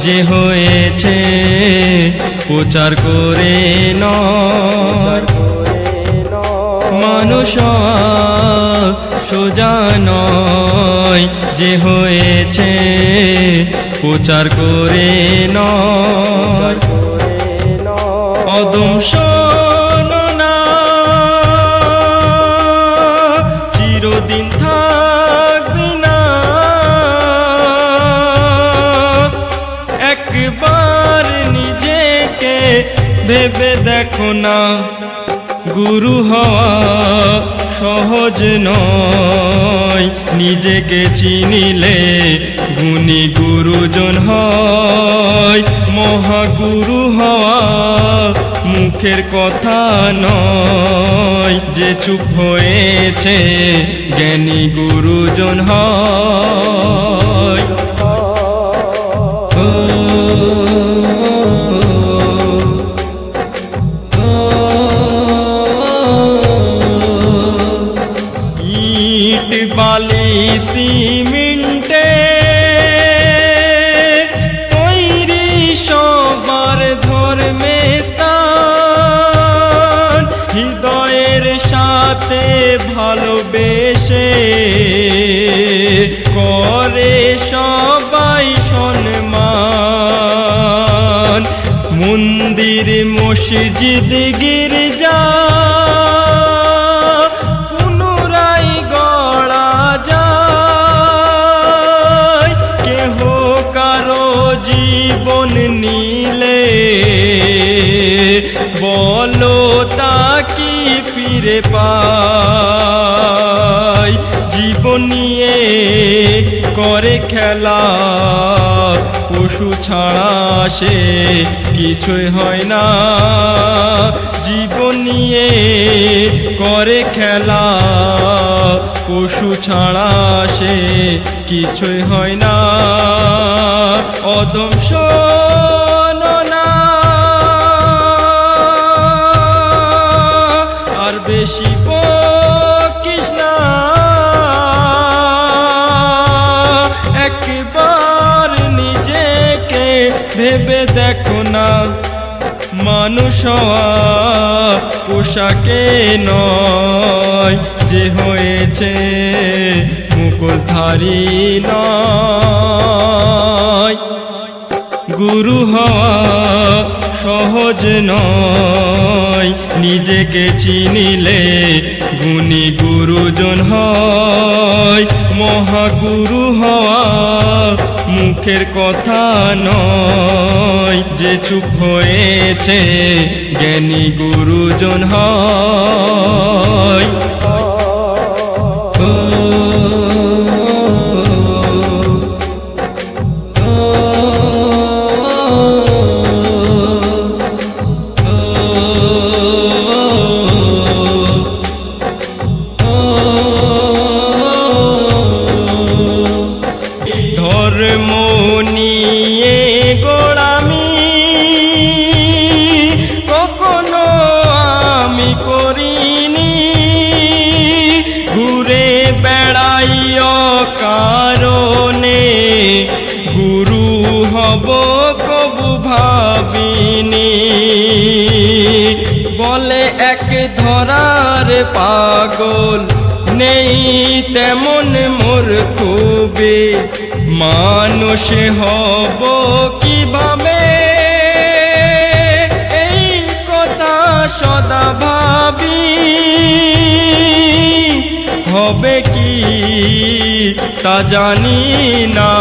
যে হয়েছে প্রচার করে ন মানুষ সোজা নয় যে হয়েছে প্রচার করে নয় অদম ভেবে দেখো না, গুরু হওয়া সহজ নয়। নিজেকে চিনিলে গুণী গুরুজন হয়। মহাগুরু হওয়া মুখের কথা নয়। যে চুপ হয়েছে, জ্ঞানী গুরুজন হয়। করে সবাই সন্মান। মন্দির মসজিদ গির্জা বলো তা কি ফিরে পাই। জীবন নিয়ে করে খেলা, পশু ছাড়া সে কিছুই হয় না। জীবন নিয়ে করে খেলা, পশু ছাড়া সে কিছুই হয় না। অদম আর বেশি বকিস না। একবার নিজেকে ভেবে দেখো না। মানুষ পোশাকে নয়, যে হয়েছে মুখোশধারী নয়। গুরু হওয়া সহজ নয়। নিজেকে চিনিলে গুণী গুরুজন হয়। মহাগুরু হওয়া মুখের কথা নয়। যে চুপ হয়েছে জ্ঞানী গুরুজন হয়। ধর্ম নিয়ে গোড়ামি। কখনো আমি করিনি। ঘুরে বেড়াইও কারণে গুরু হব কবু ভাবিনি। বলে এক ধরার পাগল নেই তেমন মোর খুবে মানুষ হব কীভাবে? এই কথা সদা ভাবি। হবে কি তা জানি না।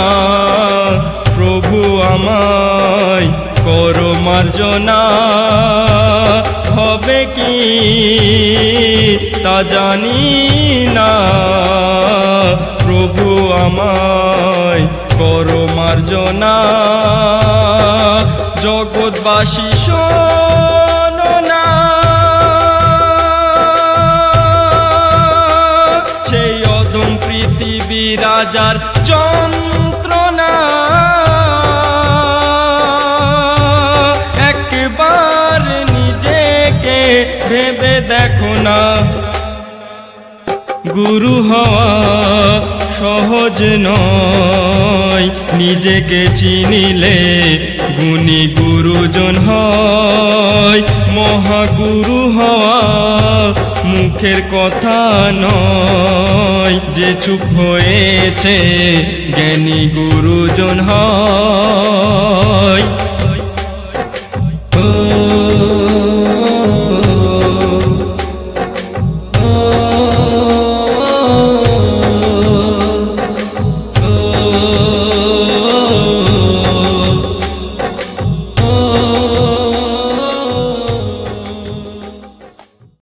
প্রভু আমায় করো মার্জনা। হবে কি তা জানি না। প্রভু আমায় করো মার্জনা। জগৎবাসী না। সেই অদম পৃথিবী রাজার যন্ত্রণা। একবার নিজেকে ভেবে দেখো না। গুরু হওয়া সহজ নয়। নিজেকে চিনিলে গুণী গুরুজন হয়। মহাগুরু হওয়া মুখের কথা নয়। যে চুপ হয়েছে জ্ঞানী গুরুজন হয়।